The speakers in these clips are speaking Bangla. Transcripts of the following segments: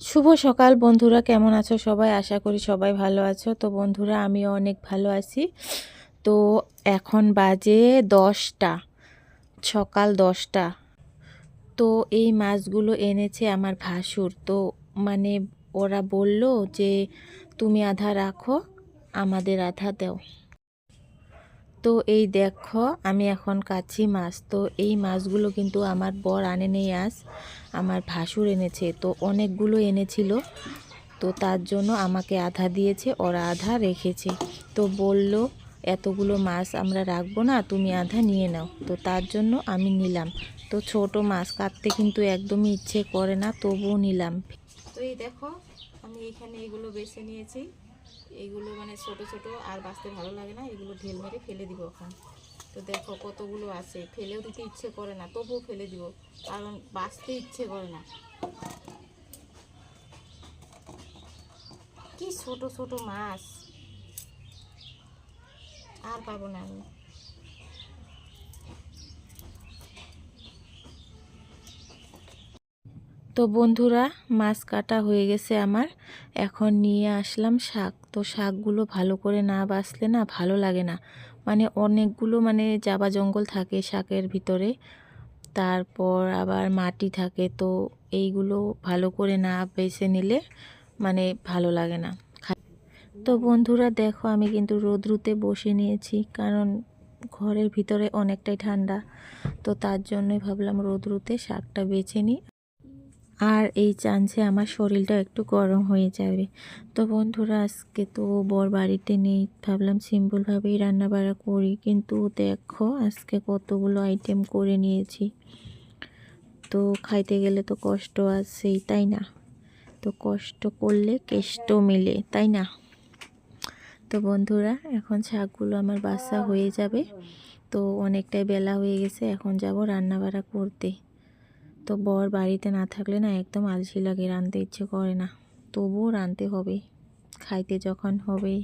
শুভ সকাল বন্ধুরা, কেমন আছো সবাই? আশা করি সবাই ভালো আছো। তো বন্ধুরা আমি অনেক ভালো আছি। তো এখন বাজে দশটা, সকাল দশটা। তো এই মাছগুলো এনেছে আমার ভাসুর। তো মানে ওরা বলল যে, তুমি আধা রাখো, আমাদের আধা দাও। তো এই দেখো, আমি এখন কাছি মাছ। তো এই মাছগুলো কিন্তু আমার বর আনে নেই আজ। আমার ভাসুর এনেছে, তো অনেকগুলো এনেছিল। তো তার জন্য আমাকে আধা দিয়েছে, ওরা আধা রেখেছে। তো বলল, এতগুলো মাছ আমরা রাখব না, তুমি আধা নিয়ে নাও। তো তার জন্য আমি নিলাম। তো ছোট মাছ কাটতে কিন্তু একদমই ইচ্ছে করে না, তবুও নিলাম। তো এই দেখো, আমি এখানে এগুলো বেছে নিয়েছি। এইগুলো মানে ছোট ছোট আর বাঁচতে ভালো লাগে না এগুলো ঢেল মেরে ফেলে দিব এখন। তো দেখো কতগুলো আছে, ফেলেও দিতে ইচ্ছে করে না, তবুও ফেলে দিব, কারণ বাঁচতে ইচ্ছে করে না। কি ছোট ছোট মাছ, আর পাবো না আমি। তো বন্ধুরা, মাছ কাটা হয়ে গেছে আমার, এখন নিয়ে আসলাম শাক। তো শাকগুলো ভালো করে না বাছলে না ভালো লাগে না। মানে অনেকগুলো মানে জাবা জঙ্গল থাকে শাকের ভিতরে, তারপর আবার মাটি থাকে, তো এইগুলো ভালো করে না বেছে নিলে মানে ভালো লাগে না। তো বন্ধুরা দেখো আমি কিন্তু রোদ্রুতে বসে নিয়েছি, কারণ ঘরের ভিতরে অনেকটাই ঠান্ডা, তো তার জন্যই ভাবলাম রোদ্রুতে শাকটা বেছে নিই। আর এই চান্সে আমার শরীরটা একটু গরম হয়ে যাবে। তো বন্ধুরা, আজকে তো বর বাড়িতে নেই। ভাবলাম সিম্পলভাবেই রান্নাবাড়া করি। কিন্তু দেখো, আজকে কতগুলো আইটেম করে নিয়েছি। তো খাইতে গেলে তো কষ্ট আছেই, তাই না? তো কষ্ট করলে কেষ্ট মিলে, তাই না? তো বন্ধুরা, এখন শাকগুলো আমার বাসা হয়ে যাবে। তো অনেকটাই বেলা হয়ে গেছে, এখন যাব রান্নাবাড়া করতে। তো বর বাড়িতে না থাকলে না একদম আলসি লাগে, রাঁধতে ইচ্ছে করে না। তবুও রাঁধতে হবে। খাইতে যখন হবে।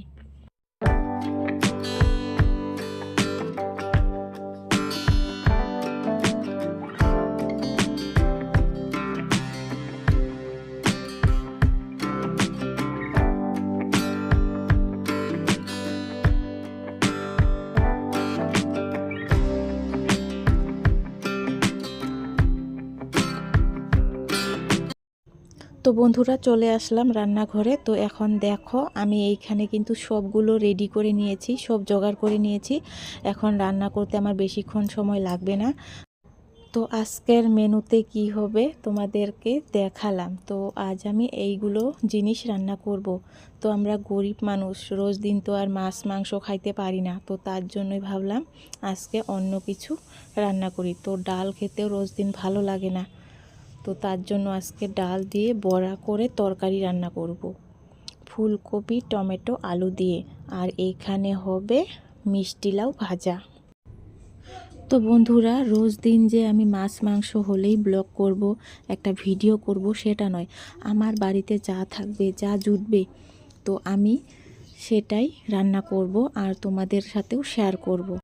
বন্ধুরা চলে আসলাম রান্নাঘরে। তো এখন দেখো, আমি এইখানে কিন্তু সবগুলো রেডি করে নিয়েছি, সব জোগাড় করে নিয়েছি। এখন রান্না করতে আমার বেশিক্ষণ সময় লাগবে না। তো আজকের মেনুতে কি হবে তোমাদেরকে দেখালাম। তো আজ আমি এইগুলো জিনিস রান্না করব। তো আমরা গরিব মানুষ, রোজ দিন তো আর মাছ, মাংস খাইতে পারি না। তো তার জন্যই ভাবলাম আজকে অন্য কিছু রান্না করি। তো ডাল খেতেও রোজ দিন ভালো লাগে না। তো তার জন্য আজকে ডাল দিয়ে বড়া করে তরকারি রান্না করব। ফুলকপি, টমেটো, আলু দিয়ে। আর এইখানে হবে মিষ্টি লাউ ভাজা। তো বন্ধুরা, রোজ দিন যে আমি মাছ, মাংস হলেই ব্লগ করব, একটা ভিডিও করব, সেটা নয়। আমার বাড়িতে যা থাকবে, যা জুটবে, তো আমি সেটাই রান্না করব আর তোমাদের সাথেও শেয়ার করব।